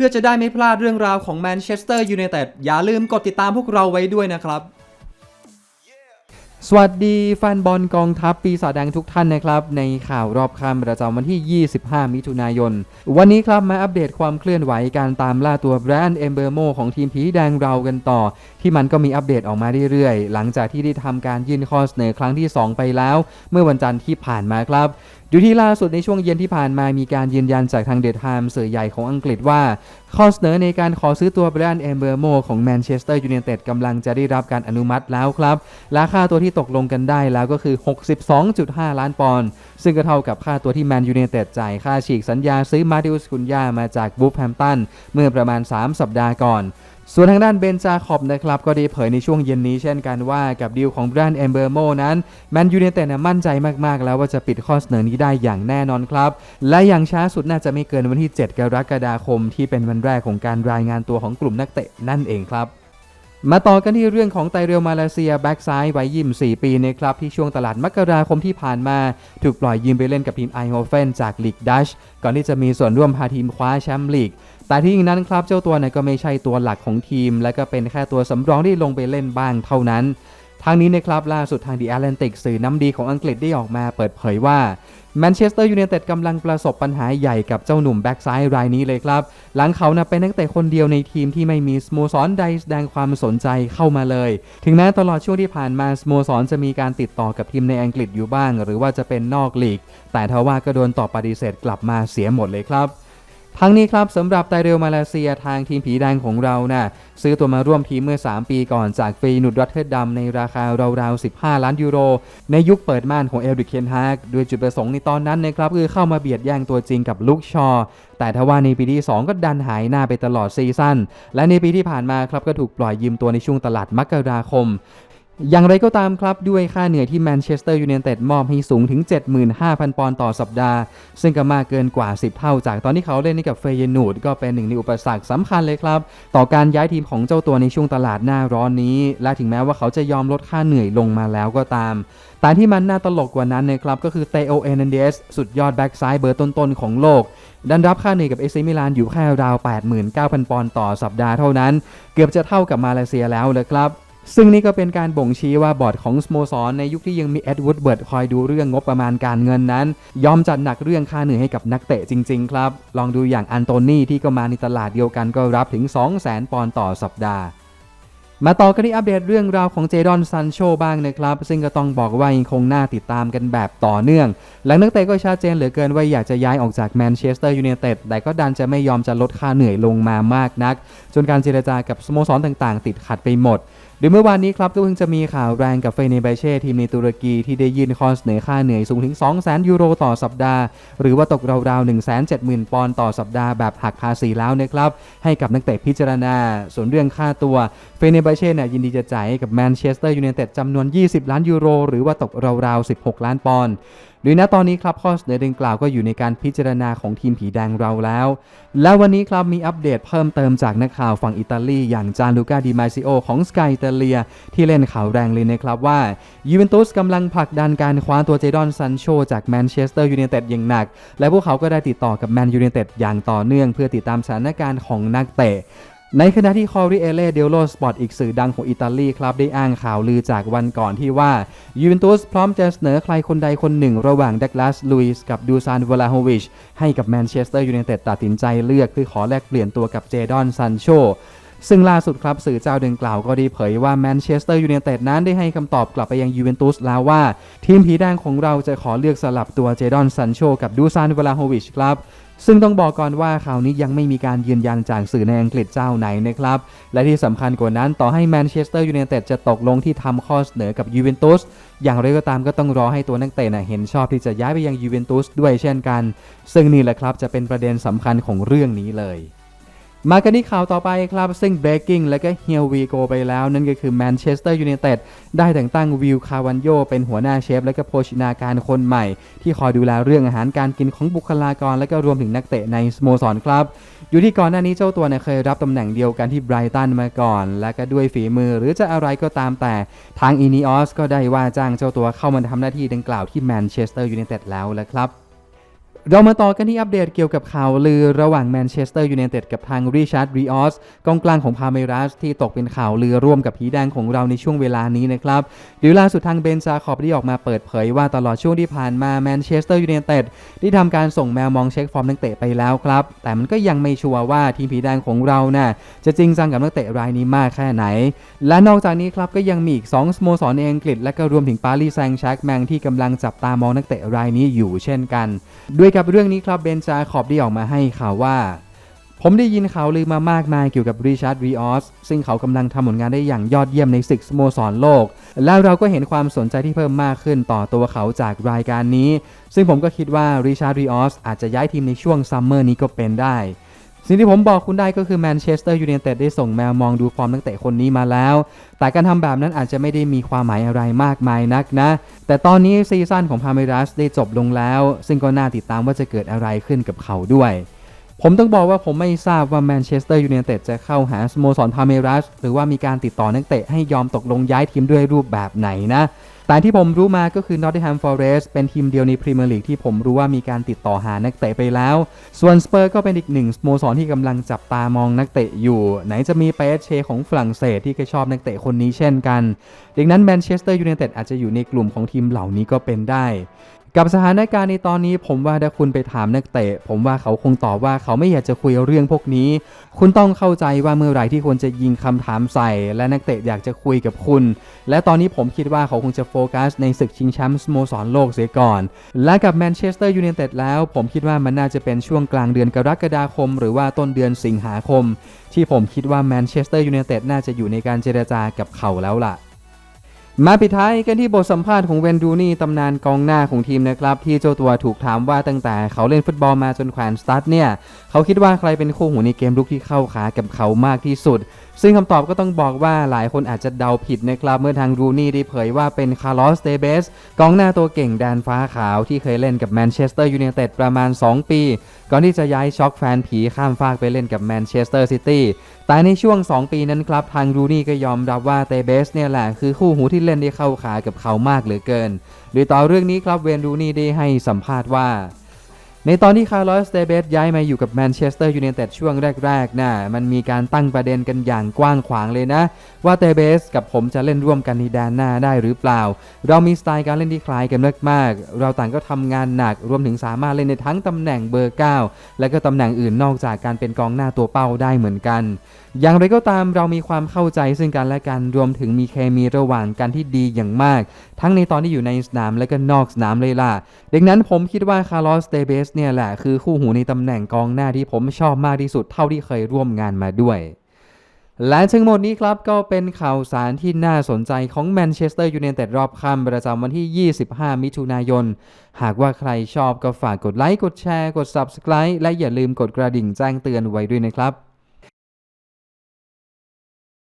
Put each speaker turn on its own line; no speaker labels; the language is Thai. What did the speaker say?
พื่อจะได้ไม่พลาดเรื่องราวของแมนเชสเตอร์ยูไนเต็ดอย่าลืมกดติดตามพวกเราไว้ด้วยนะครับ สวัสดีแฟนบอลกองทัพปีศาจแดงทุกท่านนะครับ ในข่าวรอบค่ำประจำวันที่ 25 มิถุนายน วันนี้ครับมาอัปเดตความเคลื่อนไหวการตามล่าตัวแบรนด์เอมเบอร์โมของทีมผีแดงเรากันต่อ ที่มันก็มีอัปเดตออกมาเรื่อยๆ หลังจากที่ได้ทำการยื่นข้อเสนอครั้งที่ 2 ไปแล้ว เมื่อวันจันทร์ที่ผ่านมาครับ อยู่ที่ล่าสุดในช่วงเย็นที่ผ่านมามีการยืนยันจากทางเดอะไทม์สื่อใหญ่ของอังกฤษว่า ข้อเสนอในการขอซื้อตัวแบรนด์เอมเบอร์โมของแมนเชสเตอร์ยูไนเต็ดกำลังจะได้รับการอนุมัติแล้วครับและค่าตัวที่ตกลงกันได้แล้วก็คือ 62.5 ล้านปอนด์ซึ่งก็เท่ากับค่าตัวที่แมนยูไนเต็ดจ่ายค่าฉีกสัญญาซื้อมาดิอุสคุนยามาจากบูฟแฮมตันเมื่อประมาณ 3 สัปดาห์ก่อน ส่วนทางด้านเบนจาคอบนะครับก็ได้เผยในช่วงเย็นนี้เช่นกันว่ากับดีลของแบรนด์เอมเบอร์โมนั้นแมนยูไนเต็ดมั่นใจมากๆ แล้วว่าจะปิดข้อเสนอนี้ได้อย่างแน่นอนครับ และอย่างช้าสุดน่าจะไม่เกินวันที่ 7 กรกฎาคม ที่เป็นวันแรกของการรายงานตัวของกลุ่มนักเตะนั่นเองครับมาต่อกันที่เรื่องของไตเรลมาเลเซียแบ็กซ้ายวัย24 ปีนะครับที่ช่วงตลาดมกราคมที่ผ่านมา ถูกปล่อยยืมไปเล่นกับทีมไอโฮเฟนจากลีกดัชก่อนที่จะมีส่วนร่วมพาทีมคว้าแชมป์ลีก แต่ที่อย่างนั้นครับเจ้าตัวเนี่ยก็ไม่ใช่ตัวหลักของทีม และก็เป็นแค่ตัวสำรองที่ลงไปเล่นบ้างเท่านั้น ทางนี้นะครับล่าสุดทาง The Atlantic สื่อน้ำดีของอังกฤษได้ออกมาเปิดเผยว่าแมนเชสเตอร์ยูไนเต็ดกำลังประสบปัญหาใหญ่กับเจ้าหนุ่มแบ็กซ้ายรายนี้เลยครับ หลังเขานะเป็นนักเตะคนเดียวในทีมที่ไม่มีสโมสรใดแสดงความสนใจเข้ามาเลย ถึงแม้ตลอดช่วงที่ผ่านมาสโมสรจะมีการติดต่อกับทีมในอังกฤษอยู่บ้าง หรือว่าจะเป็นนอกลีก แต่ทว่าก็โดนตอบปฏิเสธกลับมาเสียหมดเลยครับ ทั้งนี้ครับสำหรับไตเรลมาเลเซียทางทีมผีแดงของเรานะ่ะซื้อตัวมาร่วมทีมเมื่อ 3 ปีก่อนจากฟีนุดรัตเทอร์ดัมในราคาราวๆ 15 ล้านยูโร ในยุคเปิดม่านของเอลดิเคนฮากโดยจุดประสงค์ในตอนนั้นนะครับคือเข้ามาเบียดแย่งตัวจริงกับลุกชอ แต่ทว่าในปีที่ 2 ก็ดันหายหน้าไปตลอดซีซั่นและในปีที่ผ่านมาครับก็ถูกปล่อยยืมตัวในช่วงตลาดมกราคม อย่างไรก็ตามครับด้วยค่าเหนื่อยที่แมนเชสเตอร์ยูไนเต็ดมอบให้สูงถึง 75,000 ปอนด์ต่อสัปดาห์ ซึ่งก็มากเกินกว่า 10 เท่าจากตอนที่เขาเล่นกับเฟยนูดก็เป็นหนึ่งในอุปสรรคสำคัญเลยครับ ต่อการย้ายทีมของเจ้าตัวในช่วงตลาดหน้าร้อนนี้ และถึงแม้ว่าเขาจะยอมลดค่าเหนื่อยลงมาแล้วก็ตามแต่ที่มันน่าตลกกว่านั้นนะครับก็คือเตโอเอเนเดสสุดยอดแบ็กซ้ายเบอร์ต้นๆของโลก ดันรับค่าเหนื่อยกับเอซิมิลานอยู่แค่ราว 89,000 ปอนด์ต่อสัปดาห์เท่านั้น เกือบจะเท่ากับมาเลเซียแล้วเลยครับ ซึ่งนี่ก็เป็นการบ่งชี้ว่าบอร์ดของสโมสรในยุคที่ยังมีเอ็ดวูดเบิร์ดคอยดูเรื่องงบประมาณการเงินนั้น ยอมจัดหนักเรื่องค่าเหนื่อยให้กับนักเตะจริง ๆ ครับ ลองดูอย่างอันโตนี่ที่ก็มาในตลาดเดียวกันก็รับถึง 200,000 ปอนด์ต่อสัปดาห์มาต่อกันที่อัปเดตเรื่องราวของเจดอนซันโชบ้างนะครับ ซึ่งก็ต้องบอกว่ายังคงน่าติดตามกันแบบต่อเนื่อง หลังนักเตะก็ชัดเจนเหลือเกินว่าอยากจะย้ายออกจากแมนเชสเตอร์ยูไนเต็ดแต่ก็ดันจะไม่ยอมจะลดค่าเหนื่อยลงมามากนัก จนการเจรจากับสโมสรต่างๆ ติดขัดไปหมด โดยเมื่อวานนี้ครับก็เพิ่งจะมีข่าวแรงกับเฟเนเบเช่ทีมในตุรกีที่ได้ยื่นข้อเสนอค่าเหนื่อยสูงถึง 200,000 ยูโรต่อสัปดาห์ หรือว่าตกราวๆ 170,000 ปอนด์ต่อสัปดาห์แบบหักภาษีแล้วนะครับให้กับนักเตะพิจารณา ส่วนเรื่องค่าตัวเฟเนเบเช่เนี่ยยินดีจะจ่ายให้กับแมนเชสเตอร์ยูไนเต็ดจำนวน 20 ล้านยูโร หรือว่าตกราวๆ 16 ล้านปอนด์โดยณตอนนี้ครับข้อเสนอดังกล่าวก็อยู่ในการพิจารณาของทีมผีแดงเราแล้ว และวันนี้ครับมีอัปเดตเพิ่มเติมจากนักข่าวฝั่งอิตาลีอย่างจานลูกาดิมาซิโอของสกายอิตเลีย ที่เล่นข่าวแรงเลยนะครับว่ายูเวนตุสกำลังผลักดันการคว้าตัวเจดอนซันโชจากแมนเชสเตอร์ยูไนเต็ดอย่างหนัก และพวกเขาก็ได้ติดต่อกับแมนยูไนเต็ดอย่างต่อเนื่อง เพื่อติดตามสถานการณ์ของนักเตะในขณะที่คอริเอเล่เดลโลสปอร์ตอีกสื่อดังของอิตาลีครับ ได้อ้างข่าวลือจากวันก่อนที่ว่ายูเวนตุสพร้อมจะเสนอใครคนใดคนหนึ่งระหว่างดักลาสลุยส์กับดูซานวลาโฮวิชให้กับแมนเชสเตอร์ยูไนเต็ดตัดสินใจเลือกเพื่อขอแลกเปลี่ยนตัวกับเจดอนซันโช ซึ่งล่าสุดครับสื่อเจ้าดังกล่าวก็ได้เผยว่าแมนเชสเตอร์ยูไนเต็ดนั้นได้ให้คำตอบกลับไปยังยูเวนตุสแล้วว่า ทีมผีแดงของเราจะขอเลือกสลับตัวเจดอนซันโชกับดูซานเวลาโฮวิชครับซึ่งต้องบอกก่อนว่าข่าวนี้ยังไม่มีการยืนยันจากสื่อในอังกฤษเจ้าไหนนะครับ และที่สำคัญกว่านั้นต่อให้แมนเชสเตอร์ยูไนเต็ดจะตกลงที่ทำข้อเสนอกับยูเวนตุสอย่างไรก็ตามก็ต้องรอให้ตัวนักเตะน่ะเห็นชอบที่จะย้ายไปยังยูเวนตุสด้วยเช่นกัน ซึ่งนี่แหละครับจะเป็นประเด็นสำคัญของเรื่องนี้เลย มากันที่ข่าวต่อไปครับซึ่ง breaking และก็ here we go ไปแล้ว นั่นก็คือแมนเชสเตอร์ยูไนเต็ดได้แต่งตั้งวิลคาวันโยเป็นหัวหน้าเชฟ และก็โภชนาการคนใหม่ ที่คอยดูแลเรื่องอาหารการกินของบุคลากร และก็รวมถึงนักเตะในสโมสรครับ อยู่ที่ก่อนหน้านี้เจ้าตัวเนี่ยเคยรับตำแหน่งเดียวกันที่ไบรตันมาก่อน และก็ด้วยฝีมือหรือจะอะไรก็ตามแต่ทางอีนีออสก็ได้ว่าจ้างเจ้าตัวเข้ามาทำหน้าที่ดังกล่าวที่แมนเชสเตอร์ยูไนเต็ดแล้วแหละครับ เรามาต่อกันที่อัปเดตเกี่ยวกับข่าวลือระหว่างแมนเชสเตอร์ยูไนเต็ดกับทางริชาร์ดรีออสกองกลางของพาเมรัสที่ตกเป็นข่าวลือร่วมกับผีแดงของเราในช่วงเวลานี้นะครับหรือล่าสุดทางเบนซาคอบได้ออกมาเปิดเผยว่าตลอดช่วงที่ผ่านมาแมนเชสเตอร์ยูไนเต็ดได้ทำการส่งแมวมองเช็คฟอร์มนักเตะไปแล้วครับ แต่มันก็ยังไม่ชัวร์ว่าทีมผีแดงของเราน่ะจะจริงจังกับนักเตะรายนี้มากแค่ไหน และนอกจากนี้ครับก็ยังมีอีก2สโมสรในอังกฤษและก็รวมถึงปารีสแซงต์แชร์กแมงที่กำลังจับตามองนักเตะรายนี้อยู่เช่นกัน ด้วยกับเรื่องนี้ครับเบนจาขอบได้ออกมาให้ข่าวว่า ผมได้ยินข่าวลือมามากมายเกี่ยวกับริชาร์ดรีออสซึ่งเขากำลังทำผลงานได้อย่างยอดเยี่ยมในศึกสโมสรโลก แล้วเราก็เห็นความสนใจที่เพิ่มมากขึ้นต่อตัวเขาจากรายการนี้ ซึ่งผมก็คิดว่าริชาร์ดรีออสอาจจะย้ายทีมในช่วงซัมเมอร์นี้ก็เป็นได้ สิ่งที่ผมบอกคุณได้ก็คือแมนเชสเตอร์ยูไนเต็ดได้ส่งแมวมองดูฟอร์มนักเตะคนนี้มาแล้ว แต่การทำแบบนั้นอาจจะไม่ได้มีความหมายอะไรมากมายนักนะ แต่ตอนนี้ซีซั่นของพาเมรัสได้จบลงแล้ว ซึ่งก็น่าติดตามว่าจะเกิดอะไรขึ้นกับเขาด้วย ผมต้องบอกว่าผมไม่ทราบว่าแมนเชสเตอร์ยูไนเต็ดจะเข้าหาสโมสรพาเมรัสหรือว่ามีการติดต่อนักเตะให้ยอมตกลงย้ายทีมด้วยรูปแบบไหนนะ แต่ที่ผมรู้มาก็คือ Nottingham Forest เป็นทีมเดียวในพรีเมียร์ลีกที่ผมรู้ว่ามีการติดต่อหานักเตะไปแล้ว ส่วนสเปอร์ก็เป็นอีกหนึ่งสโมสรที่กำลังจับตามองนักเตะอยู่ ไหนจะมีเปเชของฝรั่งเศสที่ก็ชอบนักเตะคนนี้เช่นกัน ดังนั้นแมนเชสเตอร์ยูไนเต็ดอาจจะอยู่ในกลุ่มของทีมเหล่านี้ก็เป็นได้ กับสถานการณ์ในตอนนี้ผมว่าถ้าคุณไปถามนักเตะ ผมว่าเขาคงตอบว่าเขาไม่อยากจะคุยเรื่องพวกนี้ คุณต้องเข้าใจว่าเมื่อไหร่ที่ควรจะยิงคำถามใส่ และนักเตะอยากจะคุยกับคุณ และตอนนี้ผมคิดว่าเขาคงจะโฟกัสในศึกชิงแชมป์สโมสรโลกเสียก่อน และกับแมนเชสเตอร์ยูไนเต็ดแล้วผมคิดว่ามันน่าจะเป็นช่วงกลางเดือนกรกฎาคม หรือว่าต้นเดือนสิงหาคม ที่ผมคิดว่าแมนเชสเตอร์ยูไนเต็ดน่าจะอยู่ในการเจรจากับเขาแล้วล่ะ มาปิดท้ายกันที่บทสัมภาษณ์ของเวนดูนี่ตำนานกองหน้าของทีมนะครับ ที่เจ้าตัวถูกถามว่าตั้งแต่เขาเล่นฟุตบอลมาจนแขวนสตาร์ทเนี่ยเขาคิดว่าใครเป็นคู่หูในเกมลุกที่เข้าขากับเขามากที่สุด ซึ่งคำตอบก็ต้องบอกว่าหลายคนอาจจะเดาผิดนะครับเมื่อทางรูนี่ได้เผยว่าเป็นคาร์ลอสเตเบสกองหน้าตัวเก่งแดนฟ้าขาวที่เคยเล่นกับแมนเชสเตอร์ยูไนเต็ดประมาณ 2 ปี ก่อนที่จะย้ายช็อกแฟนผีข้ามฟากไปเล่นกับแมนเชสเตอร์ซิตี้แต่ในช่วง 2 ปีนั้นครับ ทางรูนี่ก็ยอมรับว่าเตเบสเนี่ยแหละคือคู่หูที่เล่นได้เข้าขากับเขามากเหลือเกิน โดยต่อเรื่องนี้ครับเวนรูนี่ได้ให้สัมภาษณ์ว่า ในตอนที่คาร์ลอสเตเบสย้ายมาอยู่กับแมนเชสเตอร์ยูไนเต็ดช่วงแรกๆนะมันมีการตั้งประเด็นกันอย่างกว้างขวางเลยนะ ว่าเตเบสกับผมจะเล่นร่วมกันในแดนหน้าได้หรือเปล่า เรามีสไตล์การเล่นที่คล้ายกันมากๆ เราต่างก็ทำงานหนักรวมถึงสามารถเล่นในทั้งตำแหน่งเบอร์ 9 และก็ตำแหน่งอื่นนอกจากการเป็นกองหน้าตัวเป้าได้เหมือนกันอย่างไรก็ตามเรามีความเข้าใจซึ่งกันและกันรวมถึงมีเคมีระหว่างกันที่ดีอย่างมาก ทั้งในตอนที่อยู่ในสนามและก็นอกสนามเลยล่ะดังนั้นผมคิดว่าคาร์ลอสเตเบสเนี่ยแหละคือคู่หูในตำแหน่งกองหน้าที่ผมชอบมากที่สุดเท่าที่เคยร่วมงานมาด้วยและทั้งหมดนี้ครับก็เป็นข่าวสารที่น่าสนใจของแมนเชสเตอร์ยูไนเต็ดรอบค่ำประจำวันที่ 25 มิถุนายน หากว่าใครชอบก็ฝากกดไลค์ กดแชร์ กด Subscribe และอย่าลืมกดกระดิ่งแจ้งเตือนไว้ด้วยนะครับ